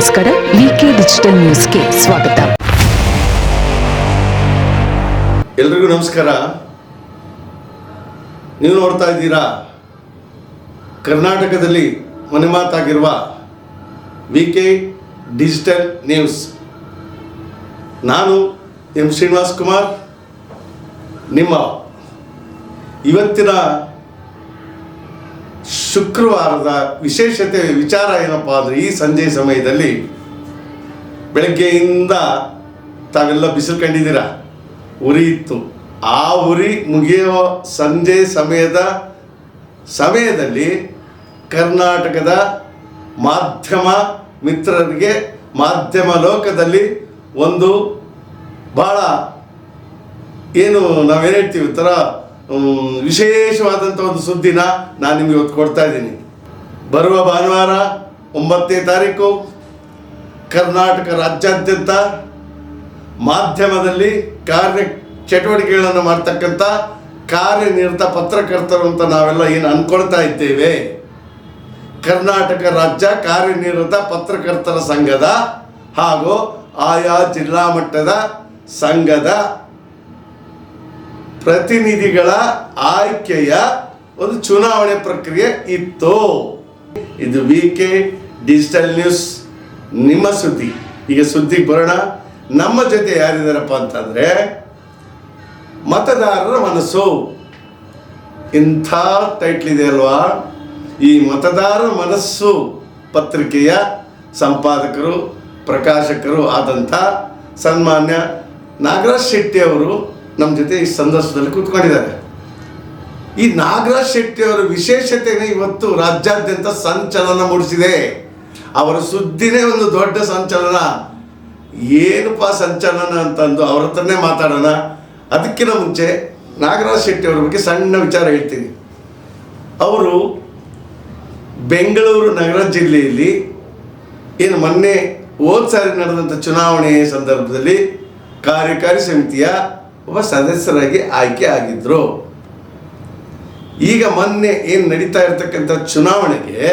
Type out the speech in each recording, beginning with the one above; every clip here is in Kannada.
ನಮಸ್ಕಾರ ವಿಕೆ ಡಿಜಿಟಲ್ ನ್ಯೂಸ್ಗೆ ಸ್ವಾಗತ. ಎಲ್ರಿಗೂ ನಮಸ್ಕಾರ. ನೀವು ನೋಡ್ತಾ ಇದ್ದೀರಾ? ಕರ್ನಾಟಕದಲ್ಲಿ ಮನೆ ಮಾತಾಗಿರುವ ವಿಕೆ ಡಿಜಿಟಲ್ ನ್ಯೂಸ್ ನಾನು ಎಂ ಶ್ರೀನಿವಾಸ್ ಕುಮಾರ್. ನಿಮ್ಮ ಇವತ್ತಿನ ಶುಕ್ರವಾರದ ವಿಶೇಷತೆ, ವಿಚಾರ ಏನಪ್ಪ ಅಂದರೆ ಈ ಸಂಜೆ ಸಮಯದಲ್ಲಿ ಬೆಳಗ್ಗೆಯಿಂದ ತಾವೆಲ್ಲ ಬಿಸಿಲು ಕಂಡಿದ್ದೀರಾ ಉರಿ ಇತ್ತು. ಆ ಉರಿ ಮುಗಿಯುವ ಸಂಜೆ ಸಮಯದ ಸಮಯದಲ್ಲಿ ಕರ್ನಾಟಕದ ಮಾಧ್ಯಮ ಮಿತ್ರರಿಗೆ, ಮಾಧ್ಯಮ ಲೋಕದಲ್ಲಿ ಒಂದು ಭಾಳ ಏನು ನಾವೇನು ಹೇಳ್ತೀವಿ ಥರ ವಿಶೇಷವಾದಂಥ ಒಂದು ಸುದ್ದಿನ ನಾನು ನಿಮಗೆ ಇವತ್ತು ಕೊಡ್ತಾ ಇದ್ದೀನಿ. ಬರುವ ಭಾನುವಾರ ಒಂಬತ್ತನೇ ತಾರೀಕು ಕರ್ನಾಟಕ ರಾಜ್ಯಾದ್ಯಂತ ಮಾಧ್ಯಮದಲ್ಲಿ ಕಾರ್ಯ ಚಟುವಟಿಕೆಗಳನ್ನು ಮಾಡ್ತಕ್ಕಂಥ ಕಾರ್ಯನಿರತ ಪತ್ರಕರ್ತರು ಅಂತ ನಾವೆಲ್ಲ ಏನು ಅಂದ್ಕೊಳ್ತಾ ಇದ್ದೇವೆ. ಕರ್ನಾಟಕ ರಾಜ್ಯ ಕಾರ್ಯನಿರತ ಪತ್ರಕರ್ತರ ಸಂಘದ ಹಾಗೂ ಆಯಾ ಜಿಲ್ಲಾ ಮಟ್ಟದ ಸಂಘದ ಪ್ರತಿನಿಧಿಗಳ ಆಯ್ಕೆಯ ಒಂದು ಚುನಾವಣೆ ಪ್ರಕ್ರಿಯೆ ಇತ್ತು. ಇದು ವಿ ಕೆ ಡಿಜಿಟಲ್ ನ್ಯೂಸ್ ನಿಮ್ಮ ಸುದ್ದಿ. ಈಗ ಸುದ್ದಿಗೆ ಬರೋಣ. ನಮ್ಮ ಜೊತೆ ಯಾರಿದ್ದಾರಪ್ಪ ಅಂತಂದ್ರೆ ಮತದಾರರ ಮನಸ್ಸು. ಇಂಥ ಟೈಟ್ಲ್ ಇದೆ ಅಲ್ವಾ? ಈ ಮತದಾರರ ಮನಸ್ಸು ಪತ್ರಿಕೆಯ ಸಂಪಾದಕರು, ಪ್ರಕಾಶಕರು ಆದಂಥ ಸನ್ಮಾನ್ಯ ನಾಗರಾಜ್ ಶೆಟ್ಟಿ ಅವರು ನಮ್ಮ ಜೊತೆ ಈ ಸಂದರ್ಶನದಲ್ಲಿ ಕೂತ್ಕೊಂಡಿದ್ದಾರೆ. ಈ ನಾಗರಾಜ್ ಶೆಟ್ಟಿ ಅವರ ವಿಶೇಷತೆನೇ ಇವತ್ತು ರಾಜ್ಯಾದ್ಯಂತ ಸಂಚಲನ ಮೂಡಿಸಿದೆ. ಅವರ ಸುದ್ದಿನೇ ಒಂದು ದೊಡ್ಡ ಸಂಚಲನ. ಏನಪ್ಪ ಸಂಚಲನ ಅಂತಂದು ಅವ್ರ ಹತ್ರನೇ ಮಾತಾಡೋಣ. ಅದಕ್ಕಿಂತ ಮುಂಚೆ ನಾಗರಾಜ್ ಶೆಟ್ಟಿ ಅವರ ಬಗ್ಗೆ ಸಣ್ಣ ವಿಚಾರ ಹೇಳ್ತೀನಿ. ಅವರು ಬೆಂಗಳೂರು ನಗರ ಜಿಲ್ಲೆಯಲ್ಲಿ ಏನು ಮೊನ್ನೆ ಹೋದ ಸಾರಿ ನಡೆದಂಥ ಚುನಾವಣೆ ಸಂದರ್ಭದಲ್ಲಿ ಕಾರ್ಯಕಾರಿ ಸಮಿತಿಯ ಒಬ್ಬ ಸದಸ್ಯರಾಗಿ ಆಯ್ಕೆ ಆಗಿದ್ರು. ಈಗ ಮೊನ್ನೆ ಏನು ನಡೀತಾ ಇರತಕ್ಕಂಥ ಚುನಾವಣೆಗೆ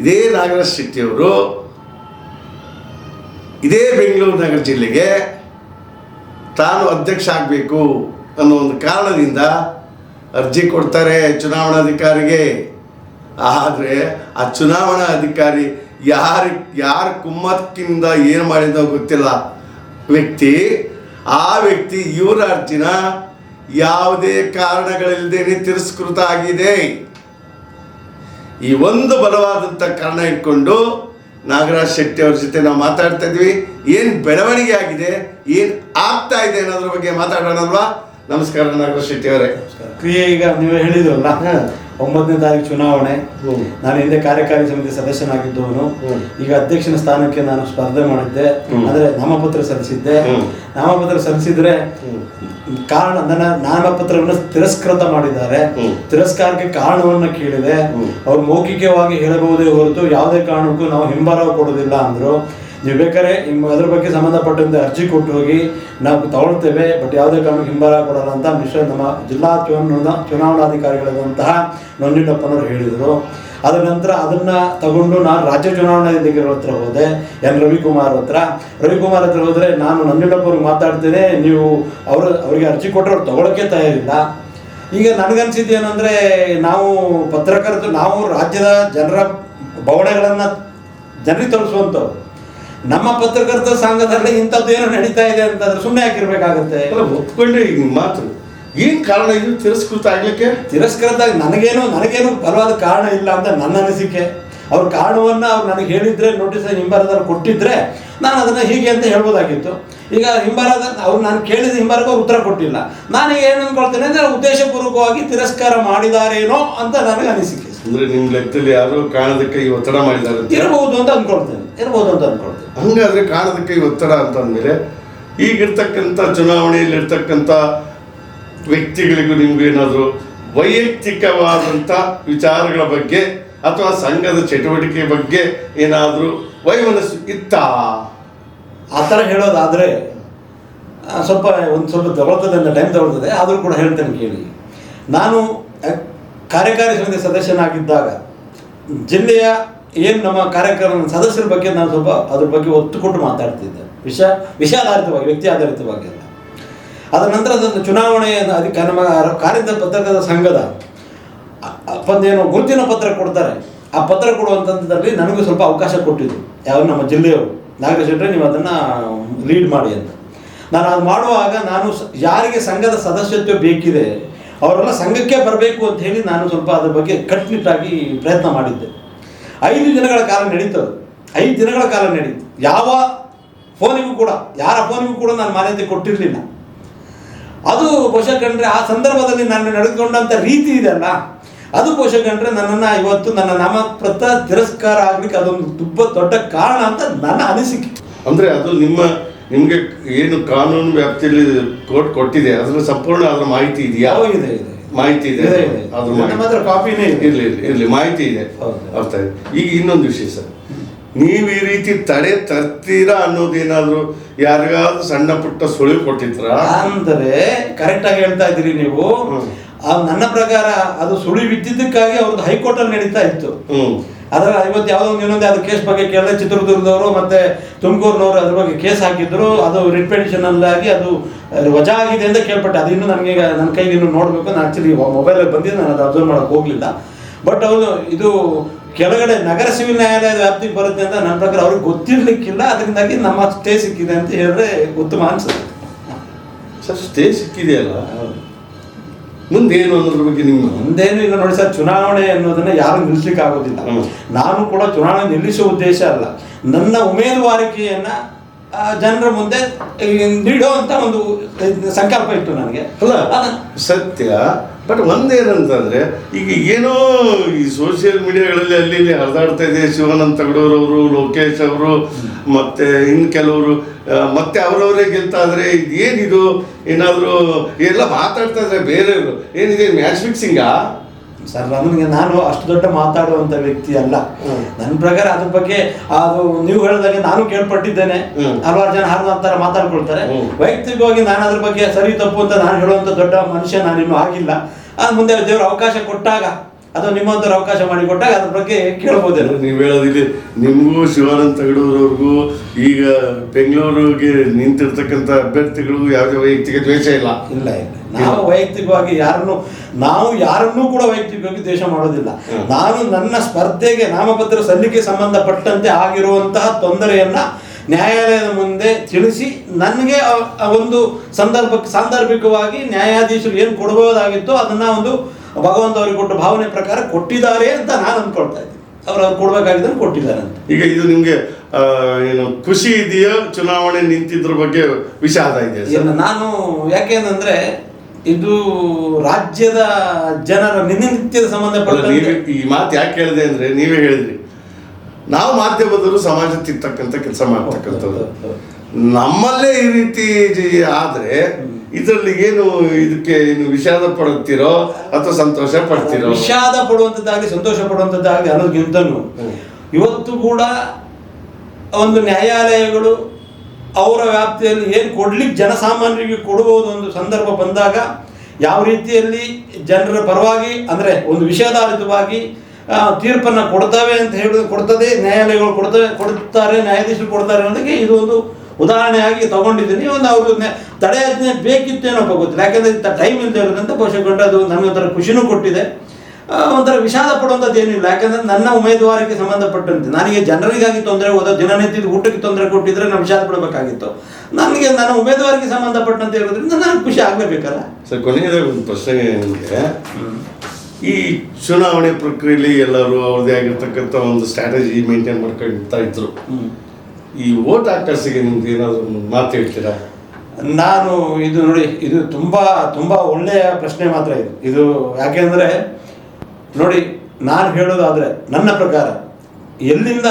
ಇದೇ ನಾಗರಾಜ್ ಶೆಟ್ಟಿಯವರು ಇದೇ ಬೆಂಗಳೂರು ನಗರ ಜಿಲ್ಲೆಗೆ ತಾನು ಅಧ್ಯಕ್ಷ ಆಗಬೇಕು ಅನ್ನೋ ಒಂದು ಕಾರಣದಿಂದ ಅರ್ಜಿ ಕೊಡ್ತಾರೆ ಚುನಾವಣಾಧಿಕಾರಿಗೆ. ಆದರೆ ಆ ಚುನಾವಣಾ ಅಧಿಕಾರಿ ಯಾರು ಯಾರ ಕುಮ್ಮಕ್ಕಿಂದ ಏನು ಮಾಡಿದ ಗೊತ್ತಿಲ್ಲ. ವ್ಯಕ್ತಿ ಆ ವ್ಯಕ್ತಿ ಇವರ ಅರ್ಜಿನ ಯಾವುದೇ ಕಾರಣಗಳಿಲ್ಲದೇನೆ ತಿರಸ್ಕೃತ ಆಗಿದೆ ಈ ಒಂದು ಬಲವಾದಂಥ ಕಾರಣ ಇಟ್ಕೊಂಡು ನಾಗರಾಜ್ ಶೆಟ್ಟಿ ಅವ್ರ ಜೊತೆ ನಾವು ಮಾತಾಡ್ತಾ ಇದ್ವಿ. ಏನು ಬೆಳವಣಿಗೆ ಆಗಿದೆ, ಏನು ಆಗ್ತಾ ಇದೆ ಅನ್ನೋದ್ರ ಬಗ್ಗೆ ಮಾತಾಡೋಣಲ್ವಾ ನಮಸ್ಕಾರ ನಾಗರಾಜ್ ಶೆಟ್ಟಿ ಅವರೇ. ಕ್ರಿಯೆ ಈಗ ನೀವು ಹೇಳಿದ್ರಲ್ಲ. ಒಂಬತ್ತನೇ ತಾರೀಕು ಚುನಾವಣೆ. ನಾನು ಹಿಂದೆ ಕಾರ್ಯಕಾರಿ ಸಮಿತಿ ಸದಸ್ಯನಾಗಿದ್ದವನು. ಈಗ ಅಧ್ಯಕ್ಷನ ಸ್ಥಾನಕ್ಕೆ ನಾನು ಸ್ಪರ್ಧೆ ಮಾಡಿದ್ದೆ. ಆದ್ರೆ ಅಂದ್ರೆ ನಾಮಪತ್ರ ಸಲ್ಲಿಸಿದ್ದೆ. ನಾಮಪತ್ರ ಸಲ್ಲಿಸಿದ್ರೆ ಕಾರಣ ನನ್ನ ನಾಮಪತ್ರವನ್ನು ತಿರಸ್ಕೃತ ಮಾಡಿದ್ದಾರೆ. ತಿರಸ್ಕಾರಕ್ಕೆ ಕಾರಣವನ್ನ ಕೇಳಿದೆ. ಅವ್ರು ಮೌಖಿಕವಾಗಿ ಹೇಳಬಹುದೇ ಹೊರತು ಯಾವುದೇ ಕಾರಣಕ್ಕೂ ನಾವು ಹಿಂಬಾರ ಕೊಡೋದಿಲ್ಲ ಅಂದ್ರು. ನೀವು ಬೇಕಾದ್ರೆ ಅದ್ರ ಬಗ್ಗೆ ಸಂಬಂಧಪಟ್ಟಂತೆ ಅರ್ಜಿ ಕೊಟ್ಟು ಹೋಗಿ ನಾವು ತಗೊಳ್ತೇವೆ ಬಟ್ ಯಾವುದೇ ಕಾರಣಕ್ಕೆ ಹಿಂಬಾರ ಕೊಡಲ್ಲ ಅಂತ ಮಿಶ್ರ ನಮ್ಮ ಜಿಲ್ಲಾ ಚುನಾವಣಾ ಚುನಾವಣಾಧಿಕಾರಿಗಳಾದಂತಹ ನಂಜುಂಡಪ್ಪನವರು ಹೇಳಿದರು. ಅದರ ನಂತರ ಅದನ್ನ ತಗೊಂಡು ನಾನು ರಾಜ್ಯ ಚುನಾವಣಾಧಿಕಾರಿಗಳ ಹತ್ರ ಹೋದೆ, ಎನ್. ರವಿಕುಮಾರ್ ಹತ್ರ. ರವಿಕುಮಾರ್ ಹತ್ರ ಹೋದರೆ ನಾನು ನಂಜುಂಡಪ್ಪ ಅವ್ರಿಗೆ ಮಾತಾಡ್ತೇನೆ, ನೀವು ಅವರು, ಅವರಿಗೆ ಅರ್ಜಿ ಕೊಟ್ಟರೆ ಅವ್ರು ತಗೊಳಕ್ಕೆ ತಯಾರಿಲ್ಲ. ಈಗ ನನಗನ್ಸಿದ್ದು ಏನಂದ್ರೆ ನಾವು ಪತ್ರಕರ್ತರು, ನಾವು ರಾಜ್ಯದ ಜನರ ಬವಣೆಗಳನ್ನ ಜನರಿಗೆ ತಲುಪಿಸುವಂಥವ್ರು ನಮ್ಮ ಪತ್ರಕರ್ತ ಸಂಘದಲ್ಲಿ ಇಂಥದ್ದು ಏನೋ ನಡೀತಾ ಇದೆ ಅಂತ ಸುಮ್ಮನೆ ಹಾಕಿರ್ಬೇಕಾಗುತ್ತೆ ಒಪ್ಕೊಂಡ್ರಿ ಒಪ್ಕೊಂಡೆ ಈಗ ನಿಮ್ಮ ಮಾತು. ಏನು ಕಾರಣ ಇದು? ತಿರಸ್ಕೃತ ಆಗ್ಲಿಕ್ಕೆ? ತಿರಸ್ಕೃತ ನನಗೇನು ನನಗೇನು ಬಲವಾದ ಕಾರಣ ಇಲ್ಲ ಅಂತ ನನ್ನ ಅನಿಸಿಕೆ. ಅವ್ರ ಕಾರಣವನ್ನ ಅವ್ರು ನನಗೆ ಹೇಳಿದ್ರೆ ನೋಟಿಸ್ ಹಿಂಬಾರದಲ್ಲಿ ಕೊಟ್ಟಿದ್ರೆ ನಾನು ಅದನ್ನ ಹೀಗೆ ಅಂತ ಹೇಳ್ಬೋದಾಗಿತ್ತು. ಈಗ ಹಿಂಬಾರದ ಅವ್ರು ನಾನು ಕೇಳಿದ ಹಿಂಬಾರಕ್ಕೆ ಅವ್ರು ಉತ್ತರ ಕೊಟ್ಟಿಲ್ಲ. ನಾನು ಏನು ಅನ್ಕೊಳ್ತೇನೆ ಅಂದ್ರೆ ಉದ್ದೇಶಪೂರ್ವಕವಾಗಿ ತಿರಸ್ಕಾರ ಮಾಡಿದಾರೇನೋ ಅಂತ ನನಗೆ ಅನಿಸಿಕೆ. ಅಂದ್ರೆ ನಿಮ್ ಲೆಕ್ಕದಲ್ಲಿ ಯಾರು ಕಾಣದಕ್ಕೆ ಈ ಒತ್ತಡ ಮಾಡಿದ್ದಾರೆ ಅಂತ. ಇರಬಹುದು ಅಂತ ಅನ್ಕೊಳ್ತೇನೆ. ಇರಬಹುದು ಅಂತ ಅನ್ಕೊಳ್ತೇನೆ. ಹಂಗಾದ್ರೆ ಕಾಣೋದಕ್ಕೆ ಒತ್ತಡ ಅಂತ ಅಂದಮೇಲೆ ಈಗಿರ್ತಕ್ಕಂಥ ಚುನಾವಣೆಯಲ್ಲಿ ಇರ್ತಕ್ಕಂಥ ವ್ಯಕ್ತಿಗಳಿಗೂ ನಿಮ್ಗೇನಾದರೂ ವೈಯಕ್ತಿಕವಾದಂಥ ವಿಚಾರಗಳ ಬಗ್ಗೆ ಅಥವಾ ಸಂಘದ ಚಟುವಟಿಕೆ ಬಗ್ಗೆ ಏನಾದರೂ ವೈಮನಸ್ಸು ಇತ್ತಾ? ಆ ಥರ ಹೇಳೋದಾದರೆ ಸ್ವಲ್ಪ ಒಂದು ಸ್ವಲ್ಪ ತಗೊಳ್ತದೆ ಟೈಮ್ ತಗೊಳ್ತದೆ, ಆದರೂ ಕೂಡ ಹೇಳ್ತೇನೆ ಕೇಳಿ. ನಾನು ಕಾರ್ಯಕಾರಿ ಸಮಿತಿ ಸದಸ್ಯನಾಗಿದ್ದಾಗ, ಜಿಲ್ಲೆಯ ಏನು ನಮ್ಮ ಕಾರ್ಯಕ್ರಮದ ಸದಸ್ಯರ ಬಗ್ಗೆ ನಾನು ಸ್ವಲ್ಪ ಅದ್ರ ಬಗ್ಗೆ ಒತ್ತು ಕೊಟ್ಟು ಮಾತಾಡ್ತಿದ್ದೆ. ವಿಷಯ ವಿಷಾಧಾರಿತವಾಗಿ ವ್ಯಕ್ತಿ ಆಧಾರಿತವಾಗಿ ಅಲ್ಲ. ಅದರ ನಂತರ ಅದನ್ನು ಚುನಾವಣೆಯ ಅದಕ್ಕೆ ನಮ್ಮ ಕಾರ್ಯದ ಪತ್ರಕರ್ತ ಸಂಘದ ಒಂದೇನು ಗುರುತಿನ ಪತ್ರ ಕೊಡ್ತಾರೆ. ಆ ಪತ್ರ ಕೊಡುವಂಥದ್ದರಲ್ಲಿ ನನಗೂ ಸ್ವಲ್ಪ ಅವಕಾಶ ಕೊಟ್ಟಿದ್ದು ಯಾವ ನಮ್ಮ ಜಿಲ್ಲೆಯವರು. ಶೆಟ್ಟರೆ ನೀವು ಅದನ್ನು ಲೀಡ್ ಮಾಡಿ ಅಂತ. ನಾನು ಅದು ಮಾಡುವಾಗ ನಾನು ಯಾರಿಗೆ ಸಂಘದ ಸದಸ್ಯತ್ವ ಬೇಕಿದೆ, ಅವರೆಲ್ಲ ಸಂಘಕ್ಕೆ ಬರಬೇಕು ಅಂತ ಹೇಳಿ ನಾನು ಸ್ವಲ್ಪ ಅದ್ರ ಬಗ್ಗೆ ಕಟ್ಟುನಿಟ್ಟಾಗಿ ಪ್ರಯತ್ನ ಮಾಡಿದ್ದೆ. ಐದು ದಿನಗಳ ಕಾಲ ನಡೀತು ಅದು. ಐದು ದಿನಗಳ ಕಾಲ ನಡೀತು. ಯಾವ ಫೋನಿಗೂ ಕೂಡ ಯಾರ ಫೋನಿಗೂ ಕೂಡ ನಾನು ಮಾನ್ಯತೆ ಕೊಟ್ಟಿರಲಿಲ್ಲ. ಅದು ಬಹುಶಃ ಕಂಡ್ರೆ ಆ ಸಂದರ್ಭದಲ್ಲಿ ನಾನು ನಡೆದುಕೊಂಡಂಥ ರೀತಿ ಇದೆಯಲ್ಲ ಅದು ಬಹುಶಃ ಕಂಡ್ರೆ ನನ್ನನ್ನು ಇವತ್ತು ನನ್ನ ನಾಮಪತ್ರ ತಿರಸ್ಕಾರ ಆಗಲಿಕ್ಕೆ ಅದೊಂದು ತುಂಬ ದೊಡ್ಡ ಕಾರಣ ಅಂತ ನನ್ನ ಅನಿಸಿಕೆ. ಅಂದರೆ ಅದು ನಿಮ್ಮ ನಿಮಗೆ ಏನು ಕಾನೂನು ವ್ಯಾಪ್ತಿಯಲ್ಲಿ ಕೋರ್ಟ್ ಕೊಟ್ಟಿದೆ. ಅದರ ಸಂಪೂರ್ಣ ಅದರ ಮಾಹಿತಿ ಇದೆಯಾ? ಯಾವ ಇದೆ ಇದೆ. ಮಾಹಿತಿ ಇದೆ. ಅದು ಇದೆ. ಅದ್ರ ಹತ್ರ ಕಾಪಿನೇ ಇದೆ. ಇರ್ಲಿ ಇರ್ಲಿ ಮಾಹಿತಿ ಇದೆ. ಅರ್ಥ ಆಯ್ತು. ಈಗ ಇನ್ನೊಂದು ವಿಷಯ ಸರ್ ನೀವು ಈ ರೀತಿ ತಡೆ ತರ್ತೀರಾ ಅನ್ನೋದೇನಾದ್ರು ಯಾರಿಗಾದ್ರೂ ಸಣ್ಣ ಪುಟ್ಟ ಸುಳಿವು ಕೊಟ್ಟಿದ್ರಾ? ಅಂದ್ರೆ ಕರೆಕ್ಟ್ ಆಗಿ ಹೇಳ್ತಾ ಇದ್ದೀರಿ ನೀವು. ನನ್ನ ಪ್ರಕಾರ ಅದು ಸುಳಿವಿದ್ದಿದ್ದಕ್ಕಾಗಿ ಅವ್ರದ್ದು ಹೈಕೋರ್ಟಲ್ಲಿ ನಡೀತಾ ಇತ್ತು. ಅದರ ಇವತ್ತು ಯಾವುದೋ ಒಂದು ಇನ್ನೊಂದು ಅದು ಕೇಸ್ ಬಗ್ಗೆ ಕೇಳಿದ್ರೆ ಚಿತ್ರದುರ್ಗದವರು ಮತ್ತೆ ತುಮಕೂರಿನವರು ಅದ್ರ ಬಗ್ಗೆ ಕೇಸ್ ಹಾಕಿದ್ರು. ಅದು ರಿಟ್ ಅಲ್ಲಾಗಿ ಅದು ವಜಾ ಆಗಿದೆ ಅಂತ ಕೇಳ್ಪಟ್ಟೆ. ಅದು ಇನ್ನೂ ನನಗೆ ನನ್ನ ಕೈಗೆ ಇನ್ನೂ ನೋಡಬೇಕು. ನಾನು ಆ್ಯಕ್ಚುಲಿ ಮೊಬೈಲಲ್ಲಿ ಬಂದಿದ್ದು, ನಾನು ಅದು ಅಬ್ಸರ್ವ್ ಮಾಡೋಕೆ ಹೋಗಲಿಲ್ಲ. ಬಟ್ ಅವರು ಇದು ಕೆಳಗಡೆ ನಗರ ಸಿವಿಲ್ ನ್ಯಾಯಾಲಯದ ವ್ಯಾಪ್ತಿಗೆ ಬರುತ್ತೆ ಅಂತ ನನ್ನ ಪ್ರಕಾರ ಅವ್ರಿಗೆ ಗೊತ್ತಿರ್ಲಿಕ್ಕಿಲ್ಲ. ಅದರಿಂದಾಗಿ ನಮ್ಮ ಸ್ಟೇ ಸಿಕ್ಕಿದೆ ಅಂತ ಹೇಳಿದ್ರೆ ಉತ್ತಮ ಅನ್ಸುತ್ತೆ. ಸರ್ ಸ್ಟೇ ಸಿಕ್ಕಿದೆಯಲ್ಲ? ಮುಂದೆ ಏನು ಅನ್ನೋದ್ರ ಬಗ್ಗೆ ನಿಮ್ಮ ಮುಂದೇನು ಇಲ್ಲ ನೋಡಿ ಸರ್ ಚುನಾವಣೆ ಅನ್ನೋದನ್ನ ಯಾರು ನಿಲ್ಲಿಸ್ಲಿಕ್ಕೆ ಆಗೋದಿಲ್ಲ ನಾನು ಕೂಡ ಚುನಾವಣೆ ನಿಲ್ಲಿಸುವ ಉದ್ದೇಶ ಅಲ್ಲ. ನನ್ನ ಉಮೇದುವಾರಿಕೆಯನ್ನ ಜನರ ಮುಂದೆ ನೀಡುವಂತ ನೀಡೋ ಅಂತ ಒಂದು ಸಂಕಲ್ಪ ಇತ್ತು ನನಗೆ. ಅಲ್ಲ ಸತ್ಯ ಬಟ್ ಒಂದೇನಂತಂದರೆ ಈಗ ಏನೋ ಈ ಸೋಷಿಯಲ್ ಮೀಡಿಯಾಗಳಲ್ಲಿ ಅಲ್ಲಿ ಇಲ್ಲಿ ಹರಿದಾಡ್ತಾ ಇದೆ ಶಿವಾನಂದ ತಗಡೋರವರು ಲೋಕೇಶ್ ಅವರು, ಮತ್ತು ಇನ್ನು ಕೆಲವರು ಮತ್ತೆ ಅವರವರೇ ಗೆಲ್ತಾದರೆ ಇದೇನಿದು? ಏನಾದರೂ ಎಲ್ಲ ಮಾತಾಡ್ತಾ ಇದ್ದಾರೆ ಬೇರೆಯವರು ಏನಿದೆ? ಮ್ಯಾಚ್ ಫಿಕ್ಸಿಂಗಾ ಸರ್ ನನಗೆ ನಾನು ಅಷ್ಟು ದೊಡ್ಡ ಮಾತಾಡುವಂಥ ವ್ಯಕ್ತಿ ಅಲ್ಲ. ನನ್ನ ಪ್ರಕಾರ ಅದ್ರ ಬಗ್ಗೆ ಅದು ನೀವು ಹೇಳಿದಾಗ ನಾನು ಕೇಳ್ಪಟ್ಟಿದ್ದೇನೆ. ಹಲವಾರು ಜನ ಹಲವು ಅಂತಾರೆ ಮಾತಾಡ್ಕೊಳ್ತಾರೆ. ವೈಯಕ್ತಿಕವಾಗಿ ನಾನು ಅದ್ರ ಬಗ್ಗೆ ಸರಿ ತಪ್ಪು ಅಂತ ನಾನು ಹೇಳುವಂತ ದೊಡ್ಡ ಮನುಷ್ಯ ನಾನಿನ್ನೂ ಆಗಿಲ್ಲ. ಅದು ಮುಂದೆ ದೇವರು ಅವಕಾಶ ಕೊಟ್ಟಾಗ ಅಥವಾ ನಿಮ್ಮಂತವ್ರು ಅವಕಾಶ ಮಾಡಿಕೊಟ್ಟಾಗ ಅದ್ರ ಬಗ್ಗೆ ಕೇಳ್ಬೋದೇನು. ನೀವು ಹೇಳೋದಿಲ್ಲ ನಿಮಗೂ ಶಿವಾನಂದ ತಗಡೂರವ್ರಿಗೂ ಈಗ ಬೆಂಗಳೂರಿಗೆ ನಿಂತಿರ್ತಕ್ಕಂಥ ಅಭ್ಯರ್ಥಿಗಳಿಗೂ ಯಾವುದೇ ವೈಯಕ್ತಿಕ ದ್ವೇಷ ಇಲ್ಲ. ಇಲ್ಲ ಇಲ್ಲ. ನಾವು ವೈಯಕ್ತಿಕವಾಗಿ ಯಾರನ್ನು ನಾವು ಯಾರನ್ನೂ ಕೂಡ ವೈಯಕ್ತಿಕವಾಗಿ ದ್ವೇಷ ಮಾಡೋದಿಲ್ಲ. ನಾನು ನನ್ನ ಸ್ಪರ್ಧೆಗೆ ನಾಮಪತ್ರ ಸಲ್ಲಿಕೆ ಸಂಬಂಧಪಟ್ಟಂತೆ ಆಗಿರುವಂತಹ ತೊಂದರೆಯನ್ನ ನ್ಯಾಯಾಲಯದ ಮುಂದೆ ತಿಳಿಸಿ ನನಗೆ ಒಂದು ಸಂದರ್ಭ ಸಾಂದರ್ಭಿಕವಾಗಿ ನ್ಯಾಯಾಧೀಶರು ಏನು ಕೊಡಬಹುದಾಗಿತ್ತು ಅದನ್ನ ಒಂದು ಭಗವಂತ ಅವರಿಗೆ ಕೊಟ್ಟ ಭಾವನೆ ಪ್ರಕಾರ ಕೊಟ್ಟಿದ್ದಾರೆ ಅಂತ ನಾನು ಅಂದ್ಕೊಳ್ತಾ ಇದ್ದೀನಿ. ಅವ್ರು ಅವ್ರು ಕೊಡ್ಬೇಕಾಗಿದ್ದನ್ನು ಕೊಟ್ಟಿದ್ದಾರೆ ಅಂತ ಈಗ ಇದು ನಿಮಗೆ ಏನು ಖುಷಿ ಇದೆಯಾ? ಚುನಾವಣೆ ನಿಂತಿದ್ರ ಬಗ್ಗೆ ವಿಷಾದ ಇಲ್ಲ ನಾನು ಯಾಕೆಂದ್ರೆ ಇದು ರಾಜ್ಯದ ಜನರ ಸಂಬಂಧ ಸಂಬಂಧಪಟ್ಟ ಈ ಮಾತು ಯಾಕೆ ಹೇಳಿದೆ ಅಂದ್ರೆ ನೀವೇ ಹೇಳಿದ್ರಿ. ನಾವು ಮಾಧ್ಯಮದಲ್ಲೂ ಸಮಾಜ ತಿಂತಕ್ಕಂಥ ಕೆಲಸ ಮಾಡ್ತಕ್ಕಂಥದ್ದು. ನಮ್ಮಲ್ಲೇ ಈ ರೀತಿ ಆದ್ರೆ ಇದರಲ್ಲಿ ಏನು ಇದಕ್ಕೆ ಏನು ವಿಷಾದ ಪಡುತ್ತೀರೋ ಅಥವಾ ಸಂತೋಷ ಪಡ್ತೀರೋ? ವಿಷಾದ ಪಡುವಂಥದ್ದಾಗಲಿ ಸಂತೋಷ ಪಡುವಂಥದ್ದಾಗಲಿ ಅನ್ನೋದಕ್ಕಿಂತನೂ ಇವತ್ತು ಕೂಡ ಒಂದು ನ್ಯಾಯಾಲಯಗಳು ಅವರ ವ್ಯಾಪ್ತಿಯಲ್ಲಿ ಏನು ಕೊಡ್ಲಿಕ್ಕೆ ಜನಸಾಮಾನ್ಯರಿಗೆ ಕೊಡಬಹುದು ಒಂದು ಸಂದರ್ಭ ಬಂದಾಗ ಯಾವ ರೀತಿಯಲ್ಲಿ ಜನರ ಪರವಾಗಿ ಅಂದರೆ ಒಂದು ವಿಷಾದಾರಿತವಾಗಿ ತೀರ್ಪನ್ನು ತೀರ್ಪನ್ನ ಕೊಡ್ತವೆ ಅಂತ ಹೇಳಿ ಕೊಡ್ತದೆ ನ್ಯಾಯಾಲಯಗಳು ಕೊಡ್ತವೆ ಕೊಡುತ್ತಾರೆ ನ್ಯಾಯಾಧೀಶರು ಕೊಡ್ತಾರೆ ಅನ್ನೋದಕ್ಕೆ ಇದು ಒಂದು ಉದಾಹರಣೆಯಾಗಿ ತಗೊಂಡಿದ್ದೀನಿ ಒಂದು ಅವರು ತಡೆಯಾಜ್ಞೆ ಬೇಕಿತ್ತೇನೋ ಗೊತ್ತಿಲ್ಲ. ಯಾಕಂದ್ರೆ ಟೈಮ್ ಇಲ್ಲದೆ ಇರೋದಂತ ಬಹುಶಃ ಕೊಟ್ಟು ಅದು ನನಗೊಂಥರ ಖುಷಿನೂ ಕೊಟ್ಟಿದೆ. ಒಂಥರ ವಿಷಾದ ಪಡುವಂಥದ್ದು ಏನಿಲ್ಲ ಯಾಕಂದ್ರೆ ನನ್ನ ಉಮೇದುವಾರಿಕೆ ಸಂಬಂಧಪಟ್ಟಂತೆ ನನಗೆ ಜನರಿಗಾಗಿ ತೊಂದರೆ ಹೋದ ದಿನನಿತ್ಯದ ಊಟಕ್ಕೆ ತೊಂದರೆ ಕೊಟ್ಟಿದ್ರೆ ನಾನು ವಿಷಾದ ಪಡಬೇಕಾಗಿತ್ತು. ನನಗೆ ನನ್ನ ಉಮೇದುವಾರಿಕೆ ಸಂಬಂಧಪಟ್ಟಂತೆ ಇರೋದ್ರಿಂದ ನಾನು ಖುಷಿ ಆಗಲೇಬೇಕಲ್ಲ? ಸರ್ ಕೊನೆಗೆ ಒಂದು ಪ್ರಶ್ನೆ ಇದೆ ಈ ಚುನಾವಣೆ ಪ್ರಕ್ರಿಯೆಯಲ್ಲಿ ಎಲ್ಲರೂ ಅವ್ರದೇ ಆಗಿರ್ತಕ್ಕಂಥ ಒಂದು ಸ್ಟ್ರಾಟಜಿ ಮೇಂಟೈನ್ ಮಾಡ್ಕೊಳ್ತಾ ಇದ್ರು. ಈ ವೋಟ್ ಹಾಕರ್ಸಿಗೆ ನಿಮ್ದು ಏನಾದರೂ ಮಾತು ಹೇಳ್ತೀರಾ? ನಾನು ಇದು ನೋಡಿ, ಇದು ತುಂಬ ತುಂಬ ಒಳ್ಳೆಯ ಪ್ರಶ್ನೆ ಮಾತ್ರ ಇದು. ಇದು ಯಾಕೆಂದರೆ ನೋಡಿ, ನಾನು ಹೇಳೋದಾದರೆ ನನ್ನ ಪ್ರಕಾರ ಎಲ್ಲಿಂದ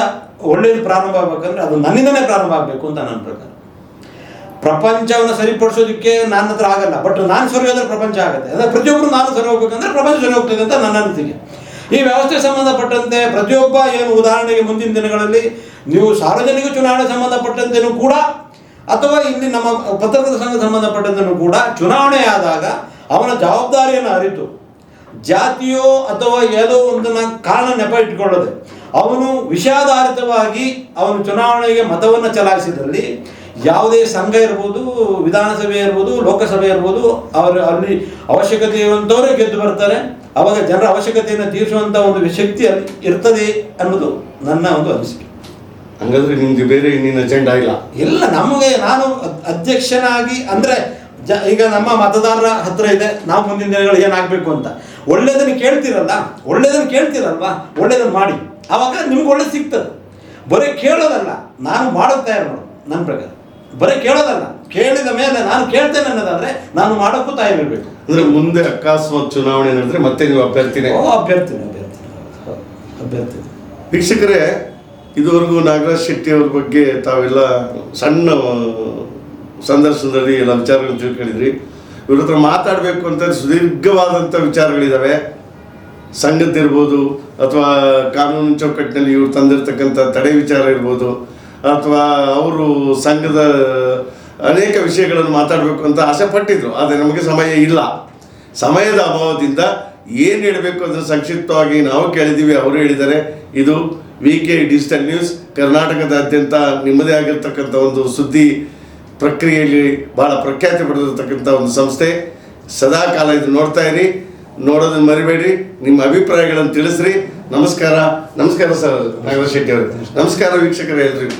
ಒಳ್ಳೆಯದು ಪ್ರಾರಂಭ ಆಗಬೇಕಂದ್ರೆ ಅದು ನನ್ನಿಂದನೇ ಪ್ರಾರಂಭ ಆಗಬೇಕು ಅಂತ ನನ್ನ ಪ್ರಕಾರ. ಪ್ರಪಂಚವನ್ನು ಸರಿಪಡಿಸೋದಕ್ಕೆ ನನ್ನ ಹತ್ರ ಆಗಲ್ಲ, ಬಟ್ ನಾನು ಸರಿ ಹೋದ್ರೆ ಪ್ರಪಂಚ ಆಗುತ್ತೆ. ಅಂದರೆ ಪ್ರತಿಯೊಬ್ಬರು ನಾನು ಸರಿ ಹೋಗ್ಬೇಕಂದ್ರೆ ಪ್ರಪಂಚ ಸರಿ ಹೋಗ್ತದೆ ಅಂತ ನನ್ನ ಅನಿಸಿಕೆ. ಈ ವ್ಯವಸ್ಥೆ ಸಂಬಂಧಪಟ್ಟಂತೆ ಪ್ರತಿಯೊಬ್ಬ ಏನು ಉದಾಹರಣೆಗೆ ಮುಂದಿನ ದಿನಗಳಲ್ಲಿ ನೀವು ಸಾರ್ವಜನಿಕ ಚುನಾವಣೆ ಸಂಬಂಧಪಟ್ಟಂತೆಯೂ ಕೂಡ ಅಥವಾ ಇಲ್ಲಿ ನಮ್ಮ ಪತ್ರಕರ್ತರ ಸಂಘ ಸಂಬಂಧಪಟ್ಟಂತೆಯೂ ಕೂಡ ಚುನಾವಣೆ ಆದಾಗ ಅವನ ಜವಾಬ್ದಾರಿಯನ್ನು ಅರಿತು. ಜಾತಿಯೋ ಅಥವಾ ಯಾವುದೋ ಒಂದನ್ನ ಕಾರಣ ನೆಪ ಇಟ್ಕೊಳ್ಳದೆ ಅವನು ವಿಷಾಧಾರಿತವಾಗಿ ಅವನು ಚುನಾವಣೆಗೆ ಮತವನ್ನು ಚಲಾಯಿಸಿದಲ್ಲಿ ಯಾವುದೇ ಸಂಘ ಇರ್ಬೋದು, ವಿಧಾನಸಭೆ ಇರ್ಬೋದು, ಲೋಕಸಭೆ ಇರ್ಬೋದು, ಅವರು ಅಲ್ಲಿ ಅವಶ್ಯಕತೆ ಇರುವಂಥವರೇ ಗೆದ್ದು ಬರ್ತಾರೆ. ಅವಾಗ ಜನರ ಅವಶ್ಯಕತೆಯನ್ನು ತೀರಿಸುವಂಥ ಒಂದು ಶಕ್ತಿ ಅಲ್ಲಿ ಇರ್ತದೆ ಅನ್ನೋದು ನನ್ನ ಒಂದು ಅನಿಸಿಕೆ. ಹಂಗಾದ್ರೆ ನಿಮ್ದು ಬೇರೆ ಇನ್ನೇನು ಅಜೆಂಡಾ ಇಲ್ಲ. ಇಲ್ಲ ನಮಗೆ ನಾನು ಅಧ್ಯಕ್ಷನಾಗಿ ಅಂದ್ರೆ ಜ ಈಗ ನಮ್ಮ ಮತದಾರರ ಹತ್ರ ಇದೆ ನಾವು ಮುಂದಿನ ದಿನಗಳು ಏನಾಗಬೇಕು ಅಂತ. ಒಳ್ಳೇದನ್ನು ಕೇಳ್ತಿರಲ್ಲ ಒಳ್ಳೇದನ್ನು ಕೇಳ್ತಿರಲ್ವಾ? ಒಳ್ಳೇದನ್ನು ಮಾಡಿ. ಆವಾಗ ನಿಮ್ಗೆ ಒಳ್ಳೇದು ಸಿಗ್ತದೆ. ಬರೀ ಕೇಳೋದಲ್ಲ ನಾನು ಮಾಡೋದು ತಯಾರು ಮಾಡೋದು ನನ್ನ ಪ್ರಕಾರ. ಬರೀ ಕೇಳೋದಲ್ಲ ಕೇಳಿದ ಮೇಲೆ ನಾನು ಕೇಳ್ತೇನೆ ಅನ್ನೋದಾದ್ರೆ ನಾನು ಮಾಡೋಕ್ಕೂ ತಯಾರಿರಬೇಕು ಅಂದ್ರೆ ಮುಂದೆ ಅಕಸ್ಮಾತ್ ಚುನಾವಣೆ ನಡೆದ್ರೆ ಮತ್ತೆ ನೀವು ಅಭ್ಯರ್ಥಿನೇ? ಓ ಅಭ್ಯರ್ಥಿ ಅಭ್ಯರ್ಥಿ ಅಭ್ಯರ್ಥಿ ವೀಕ್ಷಕರೇ ಇದುವರೆಗೂ ನಾಗರಾಜ್ ಶೆಟ್ಟಿ ಅವ್ರ ಬಗ್ಗೆ ತಾವೆಲ್ಲ ಸಣ್ಣ ಸಂದರ್ಶನದಲ್ಲಿ ಎಲ್ಲ ವಿಚಾರಗಳು ತಿಳ್ಕೊಂಡಿದ್ರಿ. ಇವ್ರ ಹತ್ರ ಮಾತಾಡಬೇಕು ಅಂತ ಸುದೀರ್ಘವಾದಂಥ ವಿಚಾರಗಳಿದ್ದಾವೆ ಸಂಘದ್ದಿರ್ಬೋದು ಅಥವಾ ಕಾನೂನು ಚೌಕಟ್ಟಿನಲ್ಲಿ ಇವ್ರು ತಂದಿರತಕ್ಕಂಥ ತಡೆ ವಿಚಾರ ಇರ್ಬೋದು ಅಥವಾ ಅವರು ಸಂಘದ ಅನೇಕ ವಿಷಯಗಳನ್ನು ಮಾತಾಡಬೇಕು ಅಂತ ಆಸೆ ಪಟ್ಟಿದ್ರು, ಆದರೆ ನಮಗೆ ಸಮಯ ಇಲ್ಲ. ಸಮಯದ ಅಭಾವದಿಂದ ಏನು ಹೇಳಬೇಕು ಅಂದರೆ ಸಂಕ್ಷಿಪ್ತವಾಗಿ ನಾವು ಕೇಳಿದ್ದೀವಿ, ಅವರು ಹೇಳಿದ್ದಾರೆ. ಇದು ವಿ ಕೆ ಡಿಜಿಟಲ್ ನ್ಯೂಸ್ ಕರ್ನಾಟಕದಾದ್ಯಂತ ನಿಮ್ಮದೇ ಆಗಿರ್ತಕ್ಕಂಥ ಒಂದು ಸುದ್ದಿ ಪ್ರಕ್ರಿಯೆಯಲ್ಲಿ ಭಾಳ ಪ್ರಖ್ಯಾತಿ ಪಡೆದಿರ್ತಕ್ಕಂಥ ಒಂದು ಸಂಸ್ಥೆ. ಸದಾ ಕಾಲ ಇದು ನೋಡ್ತಾ ಇರಿ, ನೋಡೋದನ್ನು ಮರಿಬೇಡಿ ನಿಮ್ಮ ಅಭಿಪ್ರಾಯಗಳನ್ನು ತಿಳಿಸ್ರಿ. ನಮಸ್ಕಾರ. ನಮಸ್ಕಾರ ಸರ್, ನಾಗರಾಜ್ ಶೆಟ್ಟಿ ಅವರು. ನಮಸ್ಕಾರ ವೀಕ್ಷಕರೇ ಎಲ್ರಿಗೂ.